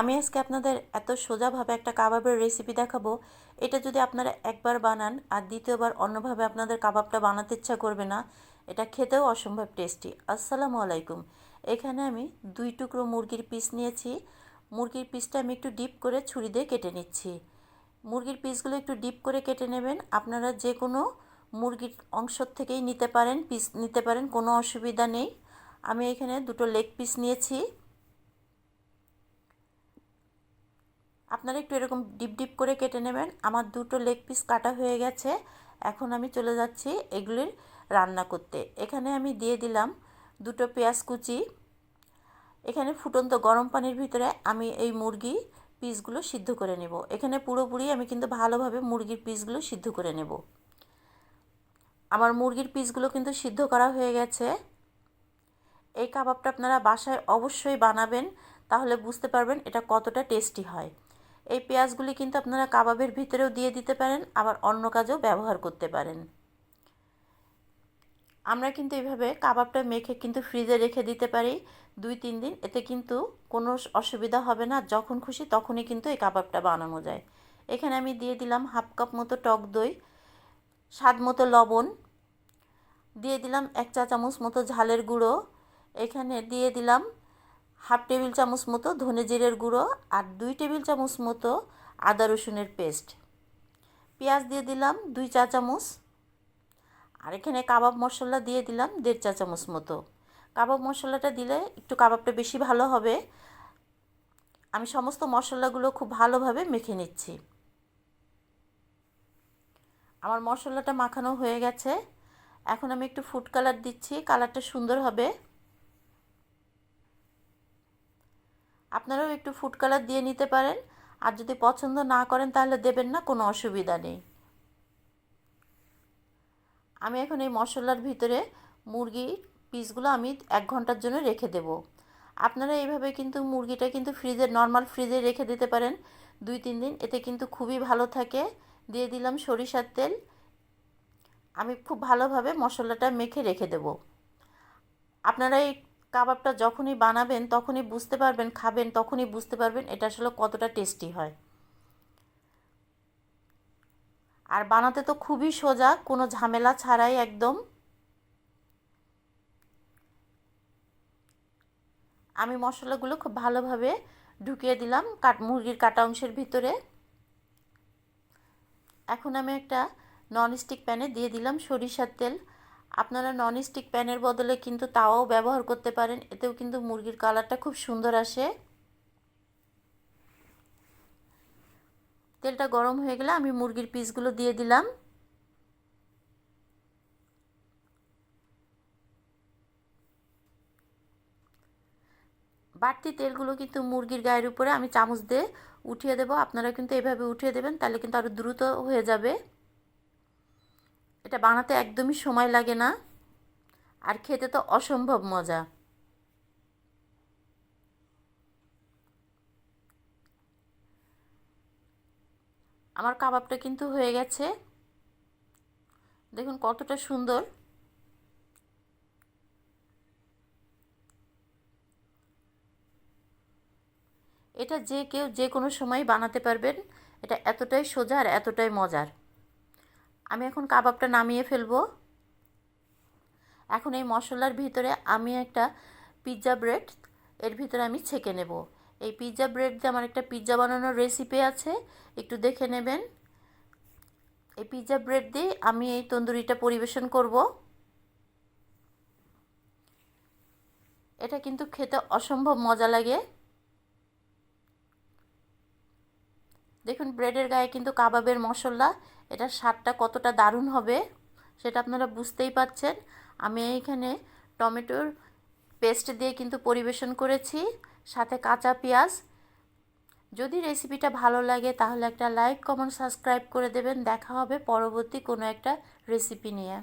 আমি আজকে আপনাদের এত সোজাভাবে একটা কাবাবের রেসিপি দেখাবো। এটা যদি আপনারা একবার বানান আর দ্বিতীয়বার অন্যভাবে আপনাদের কাবাবটা বানাতে ইচ্ছা করবে না, এটা খেতেও অসম্ভব টেস্টি আসসালামু আলাইকুম। এখানে আমি দুই টুকরো মুরগির পিস নিয়েছি। মুরগির পিসটা আমি একটু ডিপ করে ছুরি দিয়ে কেটে নিচ্ছি। মুরগির পিসগুলো একটু ডিপ করে কেটে নেবেন। আপনারা যে কোনো মুরগির অংশ থেকেই নিতে পারেন পিস নিতে পারেন, কোনো অসুবিধা নেই। আমি এখানে দুটো লেগ পিস নিয়েছি। আপনারা একটু এরকম ডিপ ডিপ করে কেটে নেবেন। আমার দুটো লেগ পিস কাটা হয়ে গেছে। এখন আমি চলে যাচ্ছি এগুলির রান্না করতে। এখানে আমি দিয়ে দিলাম দুটো পেঁয়াজ কুচি। এখানে ফুটন্ত গরম পানির ভিতরে আমি এই মুরগি পিসগুলো সিদ্ধ করে নেব। এখানে পুরোপুরি আমি কিন্তু ভালোভাবে মুরগির পিসগুলো সিদ্ধ করে নেব। আমার মুরগির পিসগুলো কিন্তু সিদ্ধ করা হয়ে গেছে। এই কাবাবটা আপনারা বাসায় অবশ্যই বানাবেন, তাহলে বুঝতে পারবেন এটা কতটা টেস্টি হয়। এই পেঁয়াজগুলি কিন্তু আপনারা কাবাবের ভিতরেও দিয়ে দিতে পারেন, আবার অন্য কাজেও ব্যবহার করতে পারেন। আমরা কিন্তু এইভাবে কাবাবটা মেখে কিন্তু ফ্রিজে রেখে দিতে পারি দুই তিন দিন। এতে কিন্তু কোনো অসুবিধা হবে না, যখন খুশি তখনই কিন্তু এই কাবাবটা বানানো যায়। এখানে আমি দিয়ে দিলাম হাফ কাপ মতো টক দই, স্বাদ মতো লবণ, দিয়ে দিলাম এক চা চামচ মতো ঝালের গুঁড়ো, এখানে দিয়ে দিলাম হাফ টেবিল চামচ মতো ধনে জিরের গুঁড়ো আর দুই টেবিল চামচ মতো আদা রসুনের পেস্ট। পেঁয়াজ দিয়ে দিলাম দুই চা চামচ। আর এখানে কাবাব মশলা দিয়ে দিলাম দেড় চা চামচ মতো। কাবাব মশলাটা দিলে একটু কাবাবটা বেশি ভালো হবে। আমি সমস্ত মশলাগুলো খুব ভালোভাবে মেখে নিচ্ছি। আমার মশলাটা মাখানো হয়ে গেছে। এখন আমি একটু ফুড কালার দিচ্ছি কালারটা সুন্দর হবে। আপনারাও একটু ফুড কালার দিয়ে নিতে পারেন। আর যদি পছন্দ না করেন, তাহলে দেবেন না, কোনো অসুবিধা নেই। আমি এখন এই মশলার ভিতরে মুরগির পিসগুলো আমি এক ঘণ্টার জন্য রেখে দেব। আপনারা এইভাবে কিন্তু মুরগিটা কিন্তু ফ্রিজে নর্মাল ফ্রিজে রেখে দিতে পারেন। দুই, তিন দিন, এতে কিন্তু খুবই ভালো থাকে। দিয়ে দিলাম সরিষার তেল। আমি খুব ভালোভাবে মশলাটা মেখে রেখে দেব। আপনারা কাবাবটা যখনই বানাবেন, তখনই বুঝতে পারবেন, খাবেন, তখনই বুঝতে পারবেন এটা আসলে কতটা টেস্টি হয়। আর বানাতে তো খুবই সোজা, কোনো ঝামেলা ছাড়াই একদম। আমি মশলাগুলো খুব ভালোভাবে ঢুকিয়ে দিলাম কাট, মুরগির কাটা অংশের ভিতরে। এখন আমি একটা ননস্টিক প্যানে দিয়ে দিলাম সরিষার তেল। আপনারা ননস্টিক প্যানের বদলে কিন্তু তাওয়াও ব্যবহার করতে পারেন। এতেও কিন্তু মুরগির কালারটা খুব সুন্দর আসে। তেলটা গরম হয়ে গেলে আমি মুরগির পিসগুলো দিয়ে দিলাম। বাড়তি তেলগুলো কিন্তু মুরগির গায়ের উপরে আমি চামচ দিয়ে উঠিয়ে দেব। আপনারা কিন্তু এভাবে উঠিয়ে দেবেন, তাহলে কিন্তু আরও দ্রুত হয়ে যাবে। এটা বানাতে একদমই সময় লাগে না। আর খেতে তো অসম্ভব মজা। আমার কাবাবটা কিন্তু হয়ে গেছে। দেখুন কতটা সুন্দর। এটা যে কেউ যে কোনো সময় বানাতে পারবেন। এটা এতটাই সোজা আর এতটাই মজার। আমি এখন কাবাবটা নামিয়ে ফেলব। এখন এই মশলার ভিতরে আমি একটা পিৎজা ব্রেড, এর ভিতরে আমি ছেঁকে নেব। এই পিৎজা ব্রেড দিয়ে আমার একটা পিৎজা বানানোর রেসিপি আছে, একটু দেখে নেবেন। এই পিৎজা ব্রেড দিয়ে আমি এই তন্দুরিটা পরিবেশন করব। এটা কিন্তু খেতে অসম্ভব মজা লাগে। দেখুন ব্রেডের গায়ে কিন্তু কাবাবের মশলা, এটার স্বাদটা কতটা দারুণ হবে সেটা আপনারা বুঝতেই পাচ্ছেন আমি এইখানে টমেটোর পেস্ট দিয়ে কিন্তু পরিবেশন করেছি, সাথে কাঁচা পেঁয়াজ। যদি রেসিপিটা ভালো লাগে তাহলে একটা লাইক কমেন্ট সাবস্ক্রাইব করে দেবেন। দেখা হবে পরবর্তী কোনো একটা রেসিপি নিয়ে।